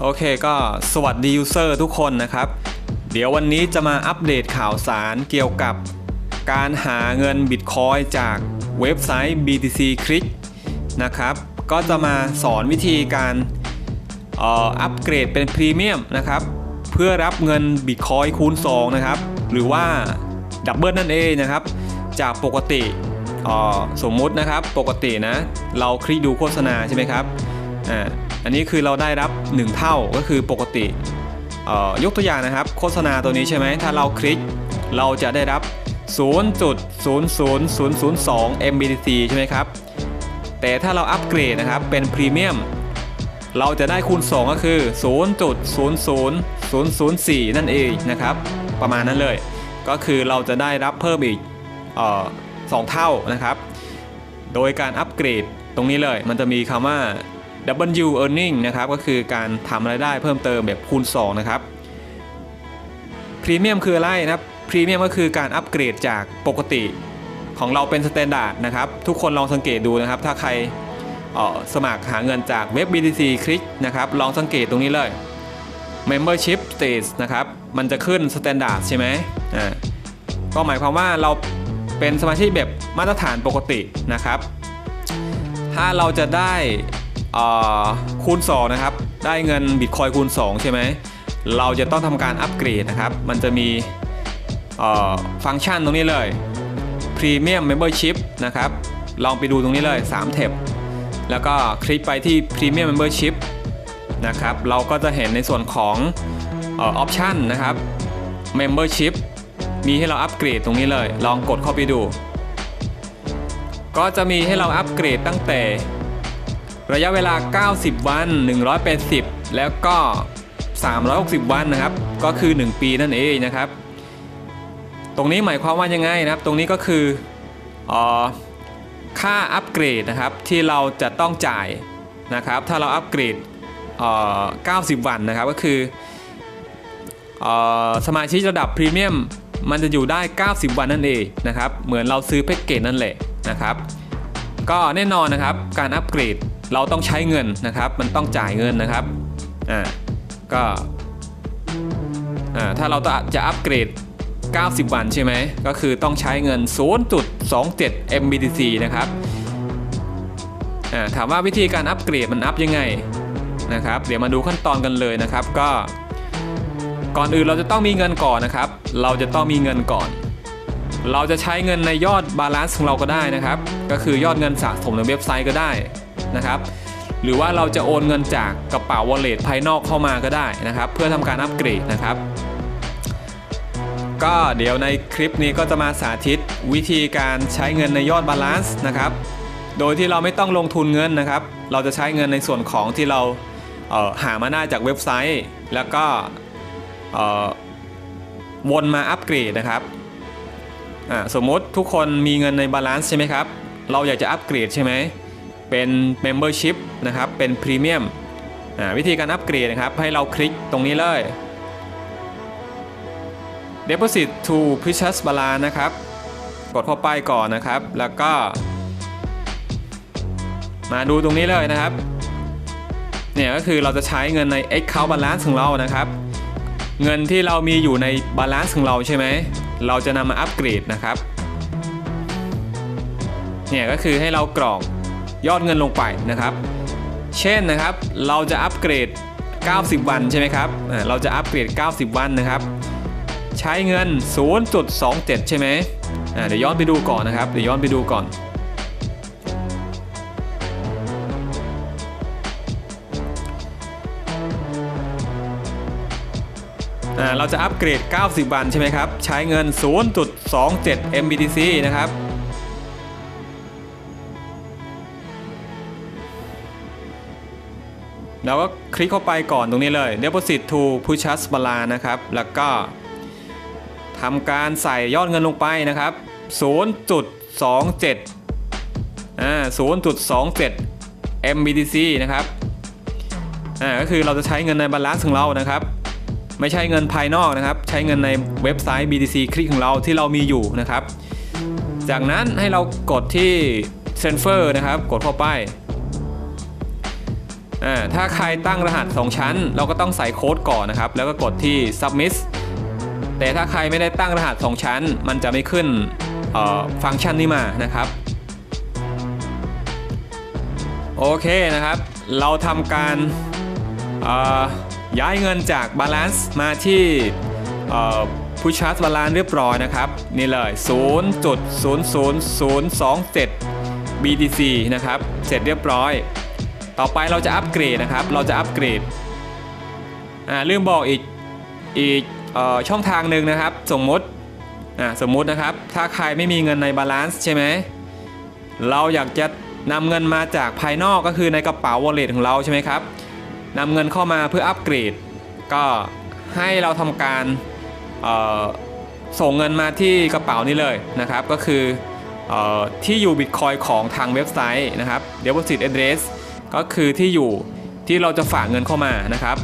โอเคก็สวัสดียูเซอร์ทุกคนนะครับ เดี๋ยววันนี้จะมาอัปเดตข่าวสารเกี่ยวกับการหาเงินบิตคอยจากเว็บไซต์ BTC Click นะครับ ก็จะมาสอนวิธีการอัปเกรดเป็นพรีเมียมนะครับ เพื่อรับเงินบิตคอยคูณ 2 นะครับ หรือว่าดับเบิลนั่นเองนะครับ จากปกติอสมมุตินะครับปกตินะ เราคลิกดูโฆษณาใช่ไหมครับอ่า อันนี้คือเราได้รับ 1 เท่าก็คือปกติยกตัวอย่างนะครับ โฆษณาตัวนี้ใช่ไหมถ้าเราคลิกเราจะได้รับ 0.00002 MBTC ใช่ไหมครับ แต่ถ้าเราอัปเกรดนะครับเป็นพรีเมียมเราจะได้คูณ 2 ก็คือ 0.00004 นั่นเองนะครับ ประมาณนั้นเลย ก็คือเราจะได้รับเพิ่มอีกออสองเท่านะครับ โดยการอัปเกรดตรงนี้เลย มันจะมีคำว่า W earning นะครับก็คือการทำรายได้เพิ่มเติมแบบคูณ2นะครับพรีเมียมคืออะไรนะครับพรีเมียมก็คือการอัปเกรดจากปกติของเราเป็นสแตนดาร์ดนะครับ ทุกคนลองสังเกตดูนะครับ ถ้าใครออสมัครหาเงินจากเว็บ BTC คลิกนะครับ ลองสังเกตตรงนี้เลย Membership Stage นะครับ มันจะขึ้น Standard ใช่ไหมอ่าก็หมายความว่าเราเป็นสมาชิกแบบมาตรฐานปกตินะครับ ถ้าเราจะได้ คูณ2นะครับได้เงินบิตคอยคูณ 2 ใช่ไหมเราจะต้องทำการอัปเกรดนะครับ มันจะมีฟังก์ชันตรงนี้เลย Premium Membership นะครับ ลองไปดูตรงนี้เลย 3 เทปแล้วก็คลิกไปที่ Premium Membership นะครับ เราก็จะเห็นในส่วนของออปชันนะครับ Membership มีให้เราอัปเกรดตรงนี้เลย ลองกดเข้าไปดู ก็จะมีให้เราอัปเกรดตั้งแต่ ระยะเวลา 90 วัน 180 แล้วก็ 360 วันนะครับ ก็คือ 1 ปีนั่นเองนะครับ ตรงนี้หมายความว่ายังไงนะครับ ตรงนี้ก็คืออค่าอัปเกรดนะครับที่เราจะต้องจ่ายนะครับ ถ้าเราอัปเกรดเอ่อ90 วันนะครับก็คืออสมาชิกระดับพรีเมียมมันจะอยู่ได้ 90 วันนั่นเองนะครับ เหมือนเราซื้อแพ็กเกจนั่นแหละนะครับ ก็แน่นอนนะครับการอัปเกรด เราต้องใช้เงินนะครับ มันต้องจ่ายเงินนะครับอ่าก็อ่าถ้าเราจะอัปเกรด 90 วันใช่ไหมก็คือต้องใช้เงิน 0.27 MBTC นะครับอ่าถามว่าวิธีการอัปเกรดมันอัพยังไงนะครับ เดี๋ยวมาดูขั้นตอนกันเลยนะครับก็ก่อนอื่นเราจะต้องมีเงินก่อนนะครับ เราจะต้องมีเงินก่อน เราจะใช้เงินในยอดบาลานซ์ของเราก็ได้นะครับ ก็คือยอดเงินสะสมในเว็บไซต์ก็ได้ นะครับหรือว่าเราจะโอนเงินจากกระเป๋า wallet ภายนอกเข้ามาก็ได้นะครับ เพื่อทำการอัปเกรดนะครับ ก็เดี๋ยวในคลิปนี้ก็จะมาสาธิตวิธีการใช้เงินในยอดบาลานซ์นะครับ โดยที่เราไม่ต้องลงทุนเงินนะครับ เราจะใช้เงินในส่วนของที่เราเออหามาได้จากเว็บไซต์ แล้วก็วนมาอัปเกรดนะครับสมมติทุกคนมีเงินในบาลานซ์ใช่ไหมครับ เราอยากจะอัปเกรดใช่ไหม เป็น Membership นะครับ เป็น Premium อ่าวิธีการอัปเกรดนะครับ ให้เราคลิกตรงนี้เลย Deposit to Precious Balance นะครับ กดเข้าไปก่อนนะครับ แล้วก็ มาดูตรงนี้เลยนะครับ เนี่ยก็คือเราจะใช้เงินใน Account Balance ของเรานะครับ เงินที่เรามีอยู่ใน Balance ของเราใช่ไหม เราจะนำมาอัปเกรดนะครับเนี่ยก็คือให้เรากรอก ยอดเงินลงไปนะครับ เช่นนะครับเราจะอัปเกรด 90 วันใช่ไหมครับเราจะอัปเกรด 90 วันนะครับ ใช้เงิน 0.27 ใช่ไหมเดี๋ยวย้อนไปดูก่อนนะครับเดี๋ยวย้อนไปดูก่อนเราจะอัปเกรด 90 วันใช่ไหมครับ ใช้เงิน 0.27 MBTC นะครับ เราก็คลิกเข้าไปก่อนตรงนี้เลย Deposit to Pushas Balance นะครับ แล้วก็ทำการใส่ยอดเงินลงไปนะครับ 0.27อ่า0.27 MBTC นะครับอ่าก็คือเราจะใช้เงินในบาลานซ์ของเรานะครับ ไม่ใช่เงินภายนอกนะครับ ใช้เงินในเว็บไซต์ BTC คลิกของเราที่เรามีอยู่นะครับ จากนั้นให้เรากดที่ Transfer นะครับ กดเข้าไป อ่าถ้าใครตั้งรหัส 2 ชั้น เราก็ต้องใส่โค้ดก่อนนะครับ แล้วก็กดที่ submit แต่ถ้าใครไม่ได้ตั้งรหัส 2 ชั้น มันจะไม่ขึ้นฟังก์ชันนี้มานะครับ โอเคนะครับ เราทำการย้ายเงินจาก Balance มาที่ผู้ชาร์จ Balance เรียบร้อยนะครับ นี่เลย 0.00027 BTC นะครับ เสร็จเรียบร้อย ต่อไปเราจะอัปเกรดนะครับ เราจะอัปเกรดอ่าลืมบอกอีกอีกออช่องทางหนึ่งนะครับ สมมติอ่าสมมตินะครับ ถ้าใครไม่มีเงินในบาลานซ์ใช่ไหมเราอยากจะนำเงินมาจากภายนอกก็คือในกระเป๋า wallet ของเราใช่ไหมครับนำเงินเข้ามาเพื่ออัปเกรด ก็ให้เราทำการส่งเงินมาที่กระเป๋านี้เลยนะครับ ก็คืออที่อยู่ Bitcoin ของทางเว็บไซต์นะครับ deposit address ก็คือที่อยู่ที่เราจะฝากเงินเข้ามานะครับ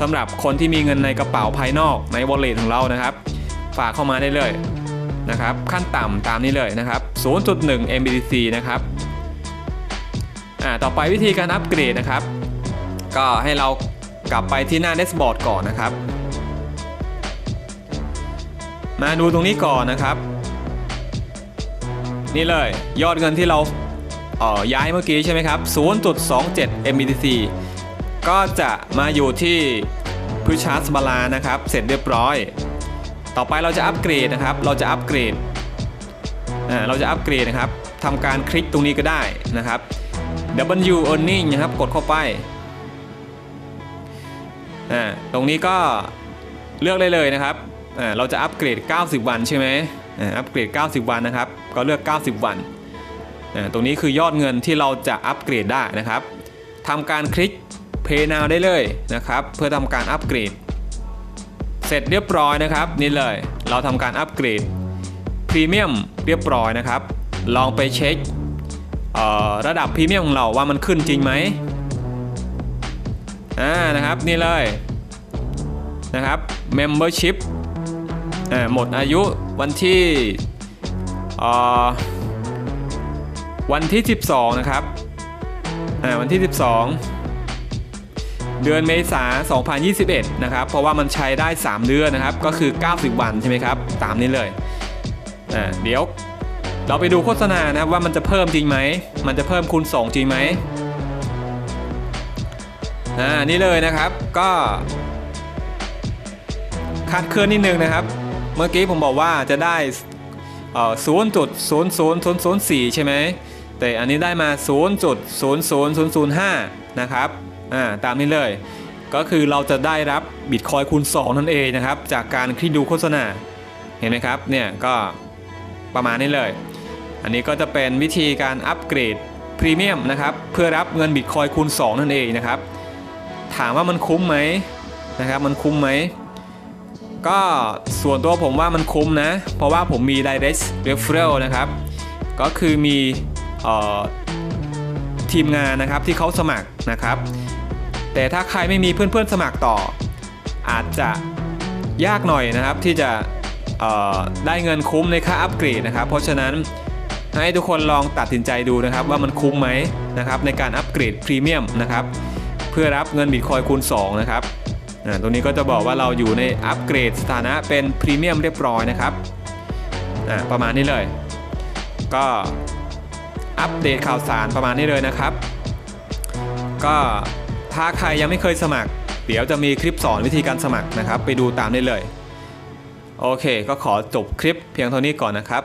สำหรับคนที่มีเงินในกระเป๋าภายนอกใน wallet ของเรานะครับ ฝากเข้ามาได้เลยนะครับ ขั้นต่ำตามนี้เลยนะครับ 0.1 MBTC นะครับอ่าต่อไปวิธีการอัปเกรดนะครับ ก็ให้เรากลับไปที่หน้า dashboard ก่อนนะครับ มาดูตรงนี้ก่อนนะครับ นี่เลยยอดเงินที่เรา ออย้ายเมื่อกี้ใช่ไหมครับ 0.27 MBTC ก็จะมาอยู่ที่พิชาร์สบาลานะครับ เสร็จเรียบร้อย ต่อไปเราจะอัปเกรดนะครับ เราจะอัปเกรดอ่าเราจะอัปเกรดนะครับทำการคลิกตรงนี้ก็ได้นะครับ W earning นะครับกดเข้าไปอ่าตรงนี้ก็เลือกได้เลยนะครับอ่าเราจะอัปเกรด 90 วันใช่ไหมอ่าอัปเกรด 90 วันนะครับ ก็เลือก 90 วัน ตรงนี้คือยอดเงินที่เราจะอัปเกรดได้นะครับทำการคลิก Pay Now ได้เลยนะครับ เพื่อทำการอัปเกรด เสร็จเรียบร้อยนะครับ นี่เลยเราทำการอัปเกรดพรีเมียมเรียบร้อยนะครับ ลองไปเช็คระดับพรีเมียมของเราว่ามันขึ้นจริงไหมอ่านะครับนี่เลยนะครับ Membership หมดอายุวันที่อ่อ วันที่ 12 นะครับอ่าวันที่ 12 เดือนเมษา2021 นะครับ เพราะว่ามันใช้ได้ 3 เดือนนะครับ ก็คือ 90 วันใช่ไหมครับ ตามนี้เลยอ่าเดี๋ยวเราไปดูโฆษณานะครับว่ามันจะเพิ่มจริงไหม มันจะเพิ่มคูณ 2 จริงไหมอ่านี่เลยนะครับก็คาดเคลื่อนนิดนึงนะครับ เมื่อกี้ผมบอกว่าจะได้ เอ่อ0.00004ใช่ไหมแต่อันนี้ได้มา0.00005นะครับอ่าตามนี้เลย ก็คือเราจะได้รับบิตคอยคูณ 2 นั่นเองนะครับ จากการคลิกดูโฆษณาเห็นไหมครับเนี่ยก็ประมาณนี้เลย อันนี้ก็จะเป็นวิธีการอัปเกรดพรีเมียมนะครับเพื่อรับเงินบิตคอยคูณ 2 นั่นเองนะครับ ถามว่ามันคุ้มไหมนะครับ มันคุ้มไหม ก็ส่วนตัวผมว่ามันคุ้มนะ เพราะว่าผมมี direct referral นะครับ ก็คือมีออทีมงานนะครับที่เขาสมัครนะครับ แต่ถ้าใครไม่มีเพื่อนๆสมัครต่อ อาจจะยากหน่อยนะครับที่จะได้เงินคุ้มในค่าอัปเกรดนะครับ เพราะฉะนั้นให้ทุกคนลองตัดสินใจดูนะครับว่ามันคุ้มไหมนะครับในการอัปเกรดพรีเมียมนะครับเพื่อรับเงินบิตคอยคูณ2นะครับ ตรงนี้ก็จะบอกว่าเราอยู่ในอัปเกรดสถานะเป็นพรีเมียมเรียบร้อยนะครับประมาณนี้เลย ก็อัปเดตข่าวสารประมาณนี้เลยนะครับ ก็ถ้าใครยังไม่เคยสมัคร เดี๋ยวจะมีคลิปสอนวิธีการสมัครนะครับ ไปดูตามได้เลย โอเค ก็ขอจบคลิปเพียงเท่านี้ก่อนนะครับ